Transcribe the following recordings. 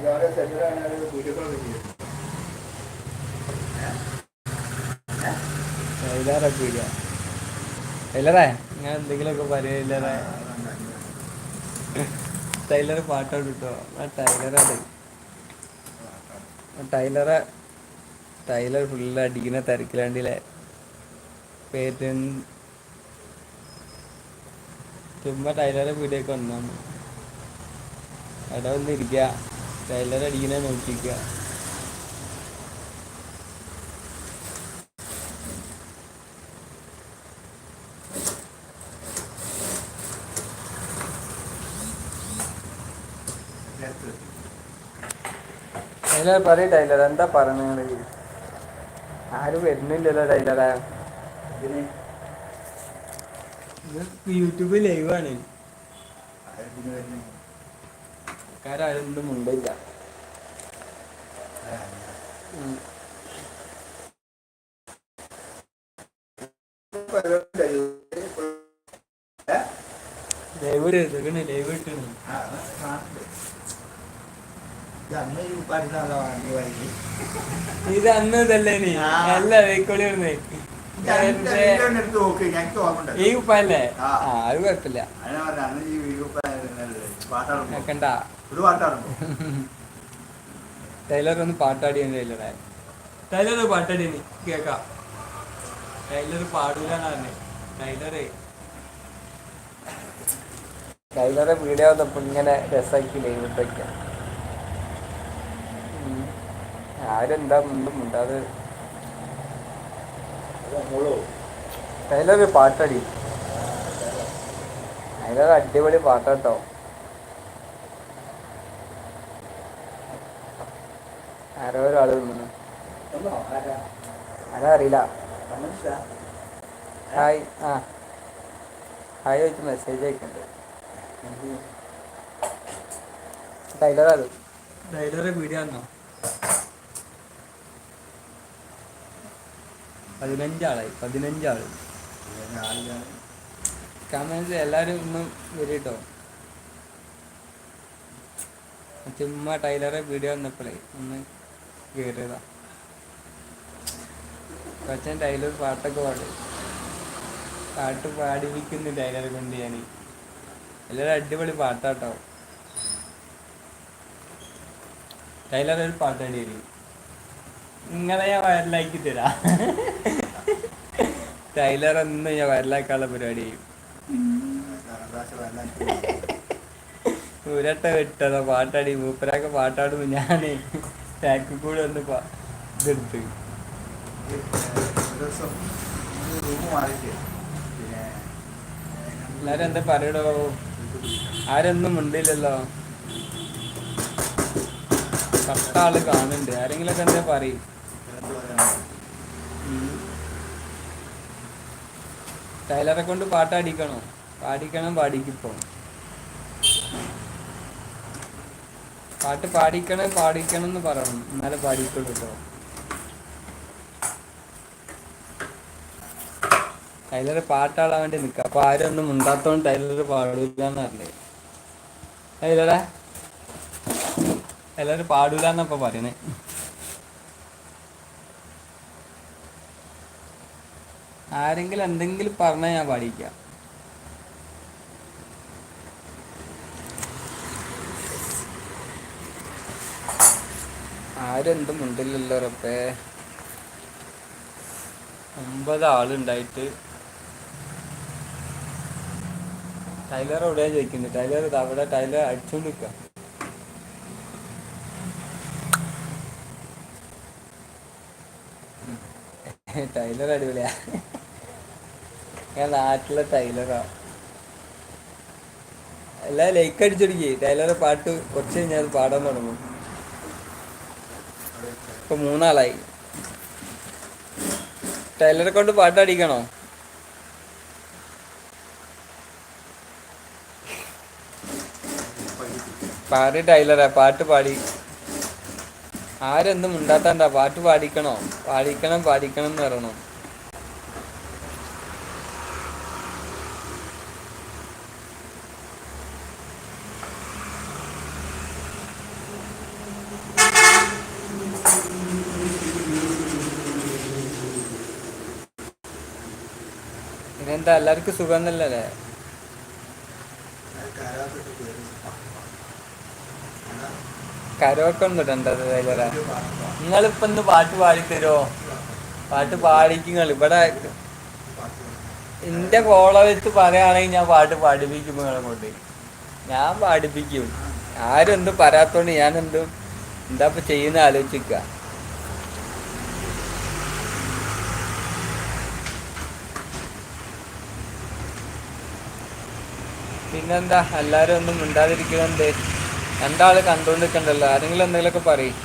ഇയാളുടെ സെന്ററാണ് വീഡിയോകളൊക്കെ ചെയ്യുന്നത് ടൈലറൊക്കെ ഇല്ല ടൈലറേ? ഞാൻ എന്തെങ്കിലുമൊക്കെ ടൈലർ പാട്ടോട് കിട്ടോ ആ ടൈലറാണ്. ടൈലറെ ടൈലർ ഫുള്ള് അടിക്കുന്ന തിരക്കിലാണ്ടില്ലേ? പേര് ചുമ്മാ ടൈലറെ വീഡിയോക്ക് വന്നു അവിടെ വന്നിരിക്കുക ടൈലർ അടിക്കുന്ന നോക്കിക്കുക ടൈലർ പറയ ടൈലർ എന്താ പറഞ്ഞത് ആരും വരുന്നില്ലല്ലോ ടൈലറെ. യൂട്യൂബ് ലൈവാണ്. ആയിരത്തിന് വരുന്ന? ആൾക്കാരും ആരൊന്നും മുണ്ടില്ല ഉം. ലൈവ് ഇടുകയാണ് ലൈവ് ഇട്ടാണ് ഇത് അന്ന് ഇതല്ലേ നീ. നല്ല വെക്കോളി ഓർമ്മ ഈ ഉപ്പല്ലേ ആ. അത് കുഴപ്പമില്ല. അതിനെ ഒരു പാട്ടാണോ. ടൈലർ ഒന്ന് പാട്ടാടി ടൈലറെ ടൈലർ പാട്ടാടി നീ കേക്കാം. ടൈലർ പാടൂലാണ് പറഞ്ഞേ. ടൈലറെ. ടൈലറെ വീഡിയോ വന്നപ്പോ ഇങ്ങനെ രസാക്കി ലൈവിട്ടൊക്കെ ആരെന്താ മുണ്ടും മുണ്ടാതെ. മോളോ? ടൈലർ പാട്ടടി. ടൈലർ അടിപൊളി പാട്ടാട്ടോ. ആരോ ഒരാൾ നിന്നു. ആരാ അറിയില്ല. ഹായ്. ആ. ഹായ് വെച്ച് മെസ്സേജ് അയക്കുന്നുണ്ട് ടൈലർ അത് ടൈലറെ ആണോ പതിനഞ്ചാളായി പതിനഞ്ചാൾ. കമൻസ് എല്ലാവരും ഒന്നും വരും കേട്ടോ ചുമ്മാ ടൈലറെ വീഡിയോ വന്നപ്പോഴേ ഒന്ന് കയറിയതാ കൊച്ചൻ ടൈലർ പാട്ടൊക്കെ പാടും. പാട്ട് പാടിപ്പിക്കുന്നു ടൈലർ കൊണ്ട് ഞാൻ എല്ലാവരും അടിപൊളി പാട്ടാട്ടോ. ടൈലർ ഒരു പാട്ടാടി വരും നിങ്ങളെ ഞാൻ വയറിലാക്കി തരാം. ടൈലർ ഒന്നും ഞാൻ വയറിലാക്കാനുള്ള പരിപാടി. ചെയ്യും ഒരട്ട വിട്ടതോ പാട്ടാടി. മൂപ്പരൊക്കെ പാട്ടാടുന്നു ഞാൻ. ടാക്കി കൂടി ഒന്ന് ഇതെടുത്ത്. എല്ലാരും എന്താ പറയടോ ആരൊന്നും മിണ്ടില്ലല്ലോ പത്ത ആൾ കാണുന്നുണ്ട്. ആരെങ്കിലൊക്കെ എന്താ പറയും? ടൈലറെ കൊണ്ട് പാട്ടടിക്കണോ? പാടിക്കണം പാടിക്കിപ്പോ. പാട്ട് പാടിക്കണം പാടിക്കണം എന്ന് പറയണം. എന്നാലേ പാടിക്കുള്ളൂ കേട്ടോ ടൈലർ പാട്ടാടാൻ വേണ്ടി നിൽക്കുക അപ്പൊ ആരും ഒന്നും മുണ്ടാത്തോണ്ട് ടൈലർ പാടൂലെന്ന് പറഞ്ഞേ ടൈലറെ ടൈലർ എന്നപ്പ പറയണേ. ആരെങ്കിലും എന്തെങ്കിലും പറഞ്ഞാൽ ഞാൻ പാടിക്കാം. ആരെന്തും മുണ്ടില്ലല്ലോ റബ്ബേ. ഒമ്പത് ആളുണ്ടായിട്ട് ടൈലർ എവിടെയാ ചോദിക്കുന്നത് ടൈലർ അവിടെ ടൈലർ അടിച്ചോണ്ട് നിൽക്കുക ടൈലർ അടിപൊളിയാ. ഞാൻ നാട്ടിലെ ടൈലറാ. എല്ലാ ലൈക്ക് അടിച്ചൊടുക്കി. ടൈലറെ പാട്ട് കുറച്ച് കഴിഞ്ഞാൽ പാടാൻ തുടങ്ങും. ഇപ്പൊ മൂന്നാളായി. ടൈലറെ കൊണ്ട് പാട്ട് അടിക്കണോ പാടി ടൈലറാ പാട്ട് പാടി. ആരെന്തും ഉണ്ടാത്താണ്ടാ പാട്ട് പാടിക്കണോ? പാടിക്കണം പാടിക്കണം എന്ന് പറയണം? ഇതെന്താ എല്ലാവർക്കും സുഖം തന്നെയല്ലേ അത് കാലാവസ്ഥ പേര് എന്നാ, കരോക്കെ ഒന്നും ഇടണ്ടത് ഇപ്പൊ നിങ്ങളിപ്പോ ഇന്ന് പാട്ട് പാടിത്തരുമോ പാട്ട് പാടിക്കുങ്ങൾ ഇവിടെ. എന്റെ ഫോളോവേഴ്സ് പറയുകയാണെങ്കിൽ ഞാൻ പാട്ട് പാടിപ്പിക്കും നിങ്ങളെ കൊണ്ട്. ഞാൻ പാടിപ്പിക്കും ആരും എന്തും പറയാത്തോണ്ട് ഞാൻ എന്തും എന്താ ഇപ്പൊ ചെയ്യുന്ന ആലോചിക്ക പിന്നെന്താ എല്ലാവരും ഒന്നും മിണ്ടാതിരിക്കുന്നുണ്ട് രണ്ടാൾ കണ്ടോണ്ടിരിക്കണ്ടല്ലോ ആരെങ്കിലും എന്തെങ്കിലുമൊക്കെ പറയും.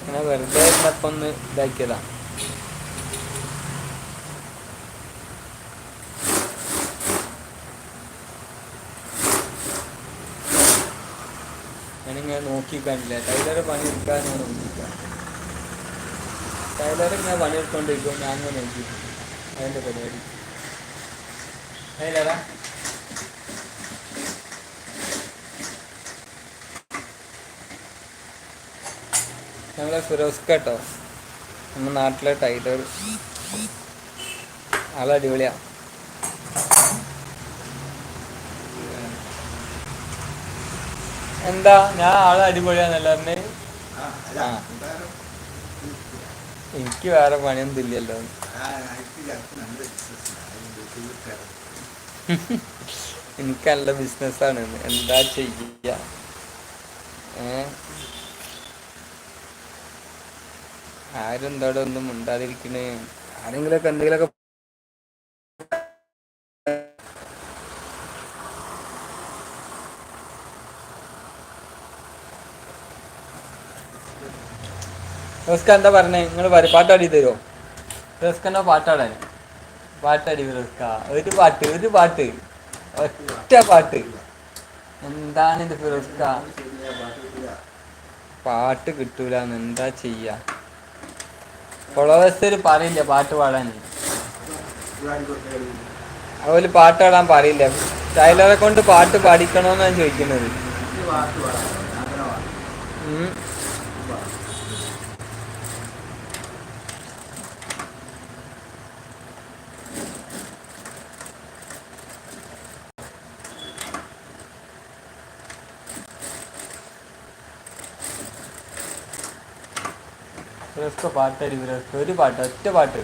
അങ്ങനെ വെറുതെ ഒന്ന് ഇതാക്കിയതാ. ഞാനിങ്ങനെ നോക്കി കണ്ടില്ല ടൈലറ് പണിയെടുക്കാൻ ഞാൻ നോക്കിക്കാം. ടൈലർ ഇങ്ങനെ പണിയെടുത്തോണ്ടിരിക്കും ഞാൻ നോക്കി അതിന്റെ പരിപാടി. ടൈലറാ ഞങ്ങളെ ഫിറോസ് കേട്ടോ. നമ്മുടെ നാട്ടിലെ ടൈലർ ആളെ അടിപൊളിയാ. എന്താ? ഞാൻ ആളെ അടിപൊളിയാന്നല്ലേ ആ, എനിക്ക് വേറെ പണിയൊന്നും ഇല്ലല്ലോ. എനിക്ക് നല്ല ബിസിനസ്സാണ്. എന്താ ചെയ്യ? ആരെന്താടൊന്നും ഉണ്ടാതിരിക്കണേ ആരെങ്കിലൊക്കെ എന്തെങ്കിലുമൊക്കെ ഫിറോസ്ക എന്താ പറഞ്ഞേ? നിങ്ങൾ പാട്ടാടി തരുമോ ഫിറോസ്കന്റെ പാട്ടാടാൻ പാട്ടാടി റസ്ക ഒരു പാട്ട് ഒരു പാട്ട്. ഒറ്റ പാട്ട്. എന്താണ് ഇത് ഫിറോസ്ക പാട്ട് കിട്ടൂല എന്താ ചെയ്യ? ഫോളോവേഴ്സ് പറയില്ല പാട്ട് പാടാൻ. പാട്ട് പാടാൻ പറയില്ല. ടൈലറെ കൊണ്ട് പാട്ട് പാടിക്കണോന്നാണ് ചോദിക്കുന്നത് ഈ പാട്ട് പാടാം. അങ്ങനെ പാടാം. ഉം. ഈ പാട്ട്. ഫിറോസ്ക പാട്ടടി ഇവരൊക്കെ ഒരു പാട്ട് ഒറ്റ പാട്ട്.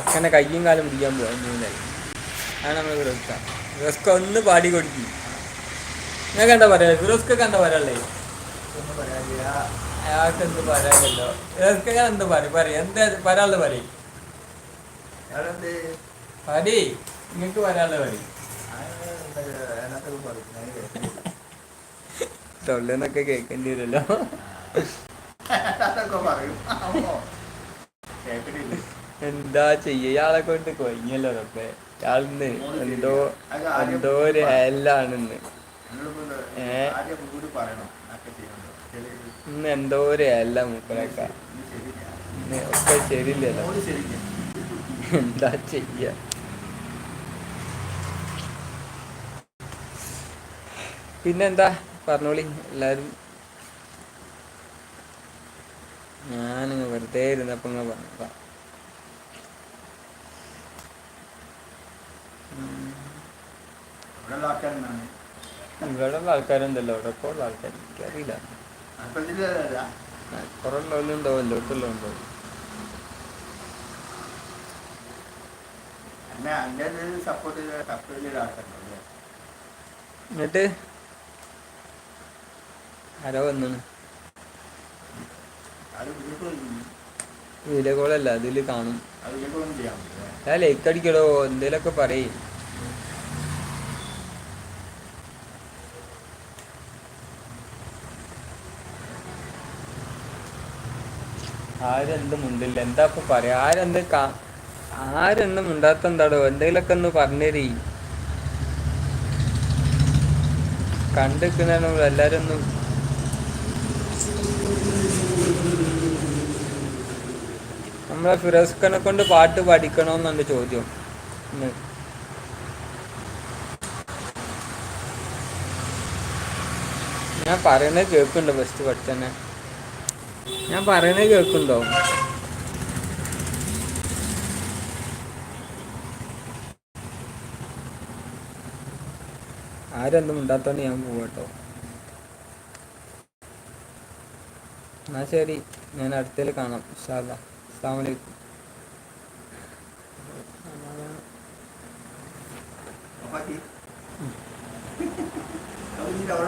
അങ്ങനെ കയ്യും കാലം പിടിക്കാൻ പോകുന്നില്ല അതാണ് നമ്മൾ ഫിറോസ്ക ഫിറോസ്ക ഒന്ന് പാടി കൊടുക്കി. ഞാൻ എന്താ പറയാ? ഫിറോസ്ക്കൊക്കെ എന്താ പറയാല്ലേ. അയാൾക്ക് എന്ത് പറയാനല്ലോ ഫിറോസ്ക്കൊക്കെ എന്ത് പറയും? പറയും. എന്താ പറയാനുള്ളത് പറയും? പരി നിങ്ങൾക്ക് പറയാനുള്ളത് പറയും. ഞാൻ. തൊള്ളന്നൊക്കെ കേൾക്കേണ്ടി വരുമല്ലോ. പറയും. എന്താ ചെയ്യ? ഇയാളെ കൊണ്ട് കൊയ്യല്ലോ റബ്ബെ. ഇയാളിന്ന് എന്തോ എന്തോ ഒരു ഹെല്ലാണെന്ന്. ഇന്ന് എന്തോ ഒരു ഹെല്ല മൂപ്പരക്ക. ഒക്കെ ശരിയില്ലല്ലോ. ശരിയില്ല. എന്താ ചെയ്യ? പിന്നെന്താ? പറഞ്ഞോളി. എല്ലാരും ഞാനിങ്ങ് വെറുതെ ഇരുന്നപ്പോ പറഞ്ഞു ഇവിടെയുള്ള? ഇവിടെ ഉള്ള ആൾക്കാരുണ്ടല്ലോ ഇവിടെ ഇപ്പോൾ ഉള്ള ആൾക്കാർ എനിക്കറിയില്ല. കുറെ ഉള്ളവരുണ്ടോ? എല്ലായിടത്തുള്ളതുണ്ടോ എന്നെ സപ്പോർട്ട് ചെയ്ത സപ്പോർട്ട് ചെയ്ത എന്നിട്ട്? ആരോ വന്നു അതിൽ വീഡിയോ അതിൽ കാണും. ഞാൻ ലൈക്ക് അടിക്കടോ എന്തേലൊക്കെ പറയും. ആരെന്ത് മുണ്ടില്ല എന്താ ഇപ്പൊ പറയാ? ആരെന്ത് കാ ആരെന്ത് മുണ്ടാത്ത എന്താടോ? എന്തെങ്കിലൊക്കെ ഒന്ന് പറഞ്ഞേരി. കണ്ടിരിക്കുന്ന എല്ലാരും ഒന്ന് നമ്മളെ ഫിറോസ്ഖനെ കൊണ്ട് പാട്ട് പഠിക്കണമെന്നുണ്ട് ചോദ്യം. ഞാൻ പറയണത് കേൾക്കുന്നുണ്ടോ ഫസ്റ്റ് പഠിച്ചന്നെ ഞാൻ പറയണത് കേൾക്കുന്നുണ്ടോ? ആരെന്തും ഉണ്ടാത്തോണ്ട് ഞാൻ പോവാട്ടോ. എന്നാ ശരി ഞാൻ അടുത്തേൽ കാണാം ഇൻഷാല്ലാ আসসালামু মানে আলাইকুম